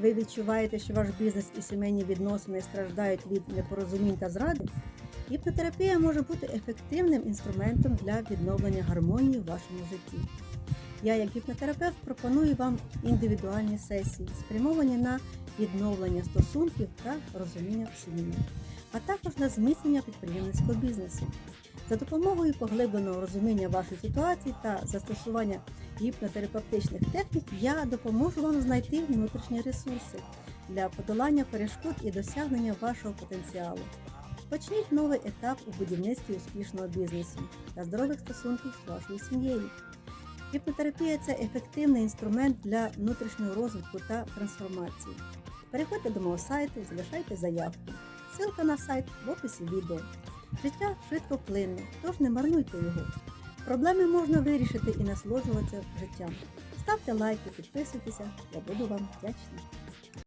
ви відчуваєте, що ваш бізнес і сімейні відносини страждають від непорозумінь та зради, гіпнотерапія може бути ефективним інструментом для відновлення гармонії в вашому житті. Я, як гіпнотерапевт, пропоную вам індивідуальні сесії, спрямовані на відновлення стосунків та розуміння в сім'ї, а також на зміцнення підприємницького бізнесу. За допомогою поглибленого розуміння вашої ситуації та застосування гіпнотерапевтичних технік я допоможу вам знайти внутрішні ресурси для подолання перешкод і досягнення вашого потенціалу. Почніть новий етап у будівництві успішного бізнесу та здорових стосунків з вашою сім'єю. Гіпнотерапія це ефективний інструмент для внутрішнього розвитку та трансформації. Переходьте до мого сайту, залишайте заявку. Ссылка на сайт в описі відео. Життя швидко плинне, тож не марнуйте його. Проблеми можна вирішити і насолоджуватися життям. Ставте лайки, підписуйтеся, я буду вам вдячна.